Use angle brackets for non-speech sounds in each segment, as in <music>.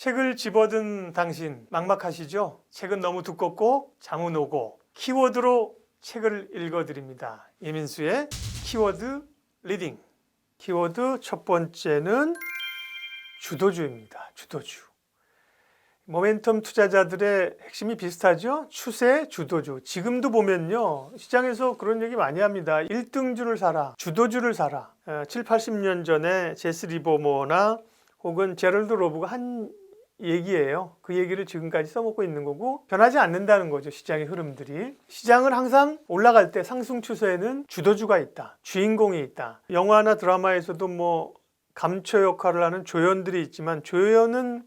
책을 집어든 당신 막막하시죠? 책은 너무 두껍고 잠은 오고 키워드로 책을 읽어드립니다. 이민수의 키워드 리딩. 키워드 첫 번째는 주도주입니다. 주도주. 모멘텀 투자자들의 핵심이 비슷하죠? 추세, 주도주. 지금도 보면요. 시장에서 그런 얘기 많이 합니다. 1등주를 사라. 주도주를 사라. 어, 7, 80년 전에 제스 리버모나 혹은 제럴드 로브가 한 얘기예요. 그 얘기를 지금까지 써먹고 있는 거고 변하지 않는다는 거죠. 시장의 흐름들이. 시장은 항상 올라갈 때 상승 추세에는 주도주가 있다. 주인공이 있다. 영화나 드라마에서도 뭐 감초 역할을 하는 조연들이 있지만 조연은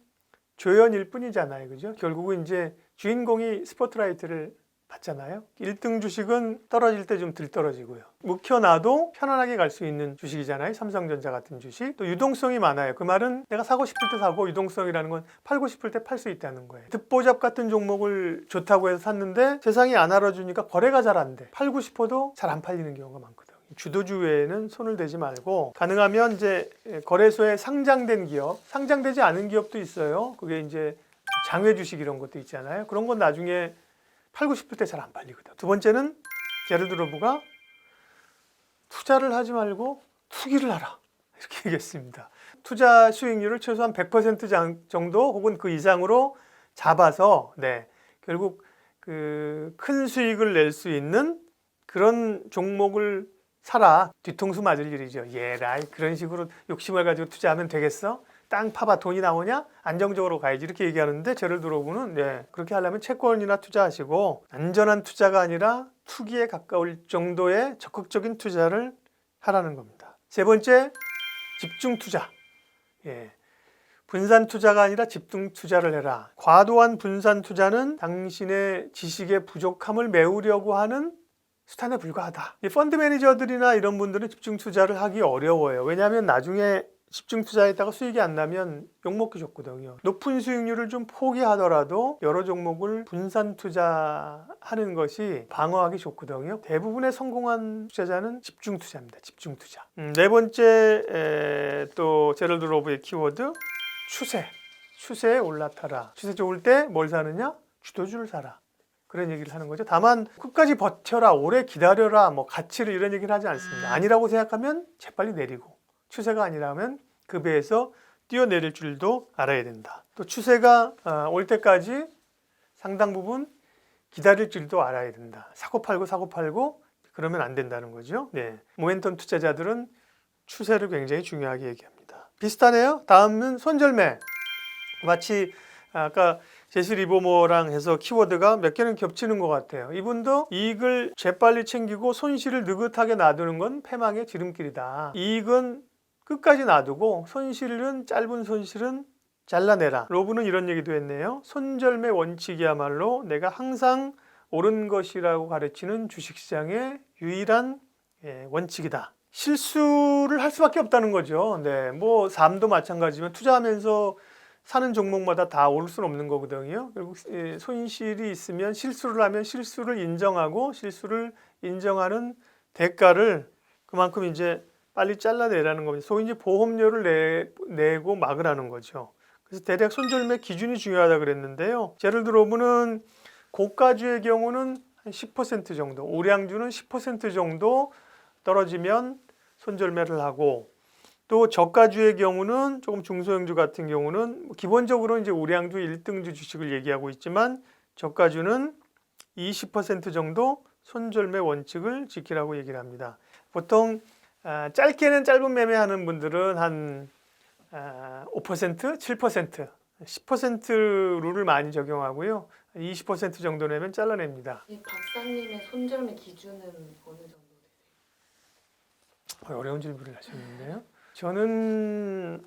조연일 뿐이잖아요. 그죠? 결국은 이제 주인공이 스포트라이트를 받잖아요. 1등 주식은 떨어질 때좀덜 떨어지고요. 묵혀놔도 편안하게 갈 수 있는 주식이잖아요. 삼성전자 같은 주식. 또 유동성이 많아요. 그 말은 내가 사고 싶을 때 사고 유동성이라는 건 팔고 싶을 때 팔 수 있다는 거예요. 듣보잡 같은 종목을 좋다고 해서 샀는데 세상이 안 알아주니까 거래가 잘 안 돼. 팔고 싶어도 잘 안 팔리는 경우가 많거든요. 주도주 외에는 손을 대지 말고 가능하면 이제 거래소에 상장된 기업, 상장되지 않은 기업도 있어요. 그게 이제 장외 주식 이런 것도 있잖아요. 그런 건 나중에 팔고 싶을 때잘안 팔리거든. 두 번째는 제르드 로브가 투자를 하지 말고 투기를 하라. 이렇게 <laughs> 얘기했습니다. 투자 수익률을 최소한 100% 장- 정도 혹은 그 이상으로 잡아서 네, 결국 그 큰 수익을 낼 수 있는 그런 종목을 사라. 뒤통수 맞을 일이죠. 예라이 그런 식으로 욕심을 가지고 투자하면 되겠어? 땅 파봐 돈이 나오냐? 안정적으로 가야지 이렇게 얘기하는데 제를 들어보는 네, 그렇게 하려면 채권이나 투자하시고 안전한 투자가 아니라 투기에 가까울 정도의 적극적인 투자를 하라는 겁니다. 세 번째 집중 투자. 예. 분산 투자가 아니라 집중 투자를 해라. 과도한 분산 투자는 당신의 지식의 부족함을 메우려고 하는 수단에 불과하다. 이 펀드 매니저들이나 이런 분들은 집중 투자를 하기 어려워요. 왜냐하면 나중에 집중 투자했다가 수익이 안 나면 욕먹기 좋거든요. 높은 수익률을 좀 포기하더라도 여러 종목을 분산 투자하는 것이 방어하기 좋거든요. 대부분의 성공한 투자자는 집중 투자입니다. 집중 투자. 음, 네 번째 에, 또 제럴드 로브의 키워드 추세. 추세에 올라타라. 추세 좋을 때 뭘 사느냐? 주도주를 사라. 그런 얘기를 하는 거죠. 다만 끝까지 버텨라, 오래 기다려라, 뭐 가치를 이런 얘기를 하지 않습니다. 아니라고 생각하면 재빨리 내리고 추세가 아니라면 그 배에서 뛰어내릴 줄도 알아야 된다. 또 추세가 어, 올 때까지 상당 부분 기다릴 줄도 알아야 된다. 사고 팔고 사고 팔고 그러면 안 된다는 거죠. 네. 모멘텀 투자자들은 추세를 굉장히 중요하게 얘기합니다. 비슷하네요. 다음은 손절매. 마치 아까 제시 리버모랑 해서 키워드가 몇 개는 겹치는 것 같아요. 이분도 이익을 재빨리 챙기고 손실을 느긋하게 놔두는 건 패망의 지름길이다. 이익은 끝까지 놔두고 손실은 짧은 손실은 잘라내라. 로브는 이런 얘기도 했네요. 손절매 원칙이야말로 내가 항상 옳은 것이라고 가르치는 주식시장의 유일한 예, 원칙이다. 실수를 할 수밖에 없다는 거죠. 네, 뭐 삶도 마찬가지지만 투자하면서 사는 종목마다 다 오를 수는 없는 거거든요. 결국 예, 손실이 있으면 실수를 하면 실수를 인정하고 실수를 인정하는 대가를 그만큼 이제 빨리 잘라내라는 겁니다. 소위 이제 보험료를 내, 내고 막으라는 거죠. 그래서 대략 손절매 기준이 중요하다 그랬는데요. 예를 들어 보면 고가주의 경우는 한 10% 정도, 우량주는 10% 정도 떨어지면 손절매를 하고 또 저가주의 경우는 조금 중소형주 같은 경우는 뭐 기본적으로 이제 우량주 1등주 주식을 얘기하고 있지만 저가주는 20% 정도 손절매 원칙을 지키라고 얘기를 합니다. 보통 아, 짧게는 짧은 매매하는 분들은 한 아, 5%, 7%, 10% 룰을 많이 적용하고요. 20% 정도 내면 잘라냅니다. 이 박사님의 손절매 기준은 어느 정도 되세요? 어, 어려운 질문을 하셨는데요. 저는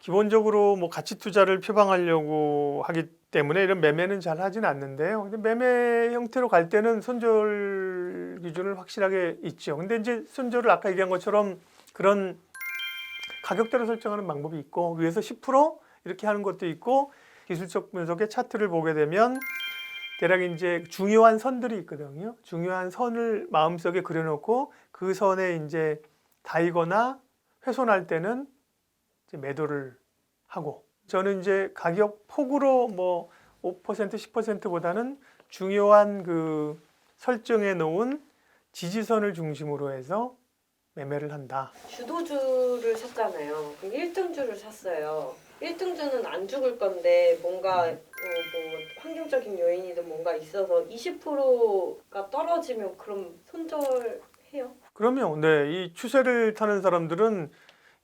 기본적으로 뭐 가치 투자를 표방하려고 하기 때문에 이런 매매는 잘 하진 않는데요. 근데 매매 형태로 갈 때는 손절 기준을 확실하게 있죠. 근데 이제 손절을 아까 얘기한 것처럼 그런 가격대로 설정하는 방법이 있고 위에서 10% 이렇게 하는 것도 있고 기술적 분석의 차트를 보게 되면 대략 이제 중요한 선들이 있거든요. 중요한 선을 마음속에 그려놓고 그 선에 이제 닿거나 훼손할 때는 매도를 하고 저는 이제 가격 폭으로 뭐 5% 10%보다는 중요한 그 설정해 놓은 지지선을 중심으로 해서 매매를 한다. 주도주를 샀잖아요. 그럼 1등주를 샀어요. 1등주는 안 죽을 건데 뭔가 어, 뭐 환경적인 요인이든 뭔가 있어서 20%가 떨어지면 그럼 손절해요? 그러면 네, 이 추세를 타는 사람들은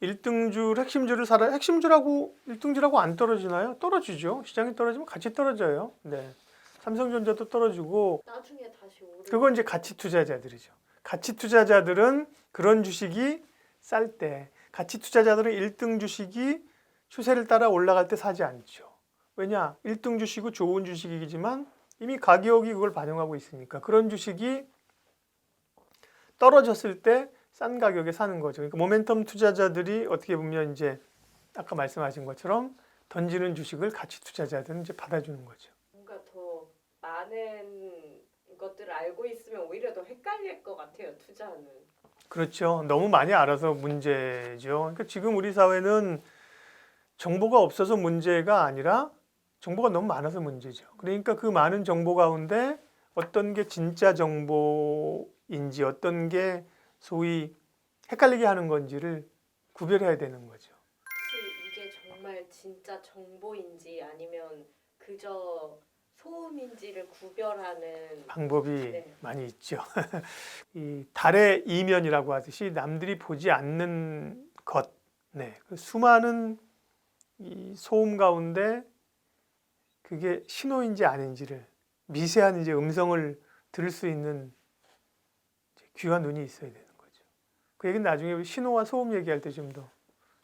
1등주 핵심주를 살아 핵심주라고 1등주라고 안 떨어지나요? 떨어지죠. 시장이 떨어지면 같이 떨어져요. 네. 삼성전자도 떨어지고 나중에 다시 오르. 그건 이제 가치 투자자들이죠. 가치 투자자들은 그런 주식이 쌀 때, 가치 투자자들은 1등 주식이 추세를 따라 올라갈 때 사지 않죠. 왜냐? 1등 주식은 좋은 주식이지만 이미 가격이 그걸 반영하고 있으니까 그런 주식이 떨어졌을 때 싼 가격에 사는 거죠. 그러니까 모멘텀 투자자들이 어떻게 보면 이제 아까 말씀하신 것처럼 던지는 주식을 가치 투자자들은 이제 받아주는 거죠. 뭔가 더 많은 것들을 알고 있으면 오히려 더 헷갈릴 것 같아요. 투자는. 그렇죠. 너무 많이 알아서 문제죠. 그러니까 지금 우리 사회는 정보가 없어서 문제가 아니라 정보가 너무 많아서 문제죠. 그러니까 그 많은 정보 가운데 어떤 게 진짜 정보인지 어떤 게 소위 헷갈리게 하는 건지를 구별해야 되는 거죠. 혹시 이게 정말 진짜 정보인지 아니면 그저 소음인지를 구별하는 방법이 네. 많이 있죠. <laughs> 이 달의 이면이라고 하듯이 남들이 보지 않는 것, 네, 그 수많은 이 소음 가운데 그게 신호인지 아닌지를 미세한 이제 음성을 들을 수 있는 귀한 눈이 있어야 거죠. 그 얘기는 나중에 신호와 소음 얘기할 때 좀 더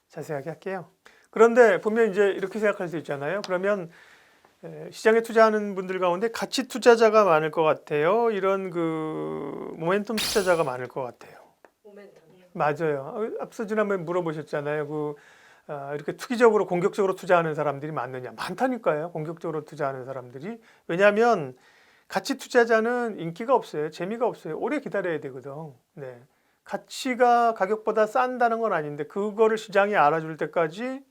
자세하게 할게요. 그런데 보면 이제 이렇게 생각할 수 있잖아요. 그러면 에, 시장에 투자하는 분들 가운데 가치 투자자가 많을 것 같아요. 이런 그 모멘텀 투자자가 많을 것 같아요. 모멘텀이요. 맞아요. 어, 앞서 지난번에 물어보셨잖아요. 그 아, 이렇게 투기적으로 공격적으로 투자하는 사람들이 많느냐? 많다니까요. 공격적으로 투자하는 사람들이 왜냐하면 가치 투자자는 인기가 없어요. 재미가 없어요. 오래 기다려야 되거든. 네. 가치가 가격보다 싼다는 건 아닌데 그거를 시장이 알아줄 때까지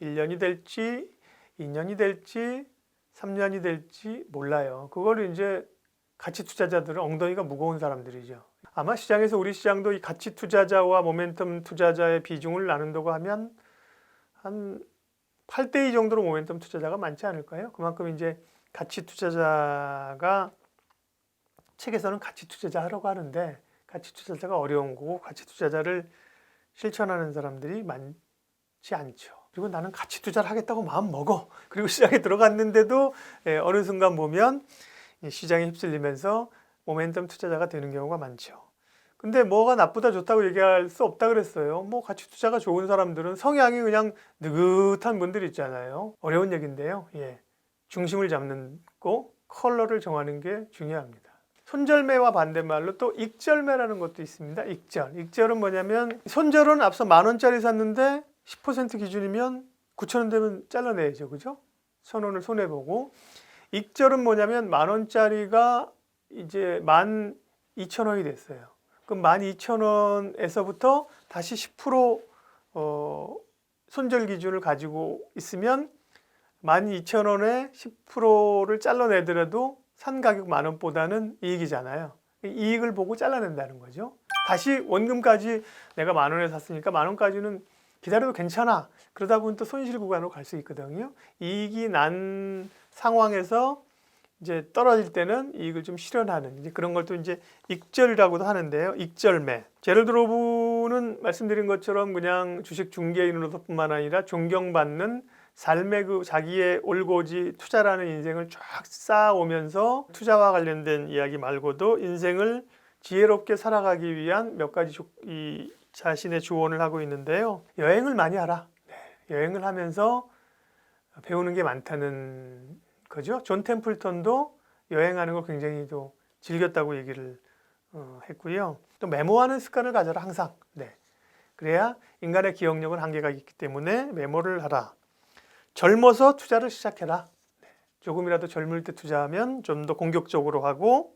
1년이 될지 2년이 될지 3년이 될지 몰라요. 그거를 이제 가치 투자자들은 엉덩이가 무거운 사람들이죠. 아마 시장에서 우리 시장도 이 가치 투자자와 모멘텀 투자자의 비중을 나눈다고 하면 한 8대 2 정도로 모멘텀 투자자가 많지 않을까요? 그만큼 이제 가치 투자자가 책에서는 가치 투자자 하라고 하는데 가치 투자자가 어려운 거고 가치 투자자를 실천하는 사람들이 많지 않죠. 그리고 나는 가치 투자를 하겠다고 마음 먹어. 그리고 <laughs> 시장에 들어갔는데도 예, 어느 순간 보면 이 시장에 휩쓸리면서 모멘텀 투자자가 되는 경우가 많죠. 근데 뭐가 나쁘다 좋다고 얘기할 수 없다 그랬어요. 뭐 가치 투자가 좋은 사람들은 성향이 그냥 느긋한 분들 있잖아요. 어려운 얘기인데요. 예. 중심을 잡는 거, 컬러를 정하는 게 중요합니다. 손절매와 반대말로 또 익절매라는 것도 있습니다. 익절. 익절은 뭐냐면 손절은 앞서 만 원짜리 샀는데 10% 기준이면 9천 원 되면 잘라내야죠. 그죠? 천 원을 손해 보고 익절은 뭐냐면 만 원짜리가 이제 만 이천 원이 됐어요. 그럼 만 이천 원에서부터 다시 10% 어, 손절 기준을 가지고 있으면 만 이천 원에 10%를 잘라내더라도 산 가격 만 원보다는 이익이잖아요. 이익을 보고 잘라낸다는 거죠. 다시 원금까지 내가 만 원에 샀으니까 만 원까지는 기다려도 괜찮아. 그러다 보면 또 손실 구간으로 갈 수 있거든요. 이익이 난 상황에서 이제 떨어질 때는 이익을 좀 실현하는 이제 그런 걸 또 이제 익절이라고도 하는데요. 익절매. 제를 들어보는 말씀드린 것처럼 그냥 주식 중개인으로뿐만 아니라 존경받는 삶의 그 자기의 올고지 투자라는 인생을 쫙 쌓아오면서 투자와 관련된 이야기 말고도 인생을 지혜롭게 살아가기 위한 몇 가지 조- 이 자신의 조언을 하고 있는데요. 여행을 많이 하라. 네, 여행을 하면서 배우는 게 많다는 거죠. 존 템플턴도 여행하는 걸 굉장히 또 즐겼다고 얘기를 어, 했고요. 또 메모하는 습관을 가져라 항상. 네. 그래야 인간의 기억력은 한계가 있기 때문에 메모를 하라. 젊어서 투자를 시작해라. 네. 조금이라도 젊을 때 투자하면 좀 더 공격적으로 하고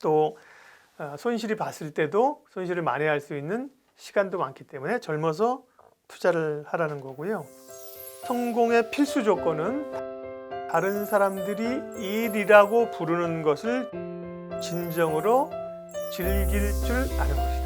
또 어, 손실이 봤을 때도 손실을 만회할 수 있는 시간도 많기 때문에 젊어서 투자를 하라는 거고요. 성공의 필수 조건은 다른 사람들이 일이라고 부르는 것을 진정으로 즐길 줄 아는 것이다.